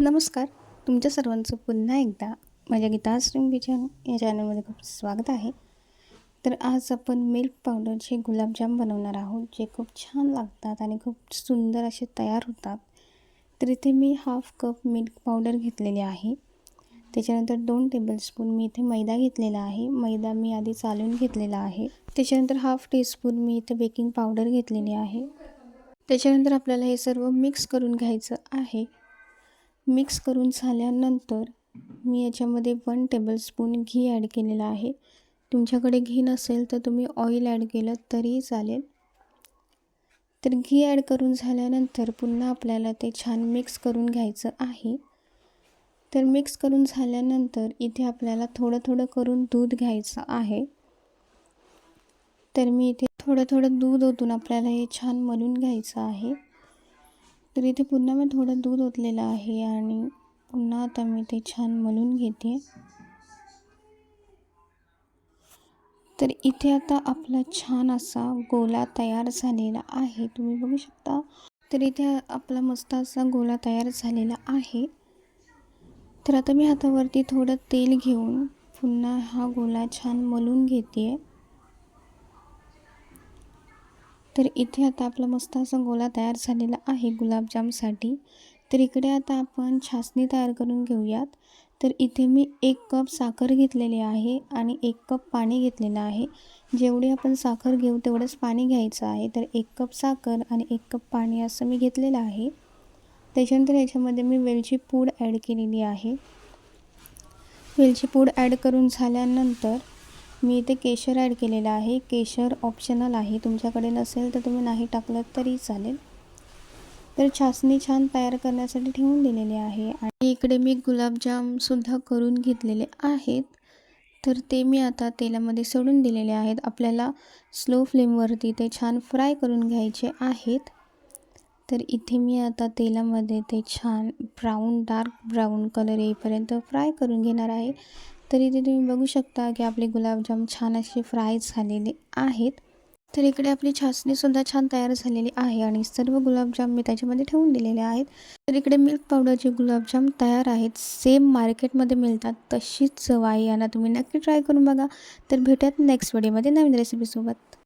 नमस्कार. तुमच्या सर्वांचं पुन्हा एकदा माझ्या गीता स्ट्रीम किचन या चॅनलमध्ये खूप स्वागत आहे. तर आज आपण मिल्क पावडरचे गुलाबजाम बनवणार आहोत जे खूप छान लागतात आणि खूप सुंदर असे तयार होतात. तर इथे मी हाफ कप मिल्क पावडर घेतलेली आहे. त्याच्यानंतर दोन टेबलस्पून मी इथे मैदा घेतलेला आहे. मैदा मी आधी चालून घेतलेला आहे. त्याच्यानंतर हाफ टीस्पून मी इथे बेकिंग पावडर घेतलेली आहे. त्याच्यानंतर आपल्याला हे सर्व मिक्स करून घ्यायचं आहे. मिक्स करून झाल्यानंतर मी याच्यामध्ये वन टेबलस्पून घी ॲड केलेलं आहे. तुमच्याकडे घी नसेल तर तुम्ही ऑइल ॲड केलं तरीही चालेल. तर घी ॲड करून झाल्यानंतर पुन्हा आपल्याला ते छान मिक्स करून घ्यायचं आहे. तर मिक्स करून झाल्यानंतर इथे आपल्याला थोडं थोडं करून दूध घ्यायचं आहे. तर मी इथे थोडं थोडं दूध ओतून आपल्याला हे छान मलून घ्यायचं आहे. तर इथे पुन्हा मी थोडं दूध ओतलेलं आहे आणि पुन्हा आता मी ते छान मलून घेते. तर इथे आता आपला छान असा गोला तयार झालेला आहे. तुम्ही बघू शकता. तर इथे आपला मस्त असा गोला तयार झालेला आहे. तर आता मी हातावरती थोडं तेल घेऊन पुन्हा हा गोला छान मलून घेते. तर इथे आता आपला मस्त असा गोला तयार झालेला आहे गुलाबजामसाठी. तर इकडे आता आपण छासणी तयार करून घेऊयात. तर इथे मी एक कप साखर घेतलेली आहे आणि एक कप पाणी घेतलेलं आहे. जेवढी आपण साखर घेऊ तेवढंच पाणी घ्यायचं आहे. तर एक कप साखर आणि एक कप पाणी असं मी घेतलेलं आहे. त्याच्यानंतर याच्यामध्ये मी वेलची पूड ॲड केलेली आहे. वेलची पूड ॲड करून झाल्यानंतर मी इथे केशर ॲड केलेलं आहे. केशर ऑप्शनल आहे. तुमच्याकडे नसेल तर तुम्ही नाही टाकलं तरी चालेल. तर छासणी छान तयार करण्यासाठी ठेवून दिलेली आहे. आणि इकडे मी गुलाबजामसुद्धा करून घेतलेले आहेत. तर ते मी आता तेलामध्ये सोडून दिलेले आहेत. आपल्याला स्लो फ्लेमवरती ते छान फ्राय करून घ्यायचे आहेत. तर इथे मी आता तेलामध्ये ते छान ब्राऊन डार्क ब्राऊन कलर येईपर्यंत फ्राय करून घेणार आहे. तर इथे तुम्ही बघू शकता की आपले गुलाबजाम छान असे फ्राय झालेले आहेत. तर इकडे आपली छासणीसुद्धा छान तयार झालेली आहे आणि सर्व गुलाबजाम मी त्याच्यामध्ये ठेवून दिलेले आहेत. तर इकडे मिल्क पावडरचे गुलाबजाम तयार आहेत. सेम मार्केटमध्ये मिळतात तशीच चव आहे. यांना तुम्ही नक्की ट्राय करून बघा. तर भेटूयात नेक्स्ट व्हिडिओमध्ये नवीन रेसिपीसोबत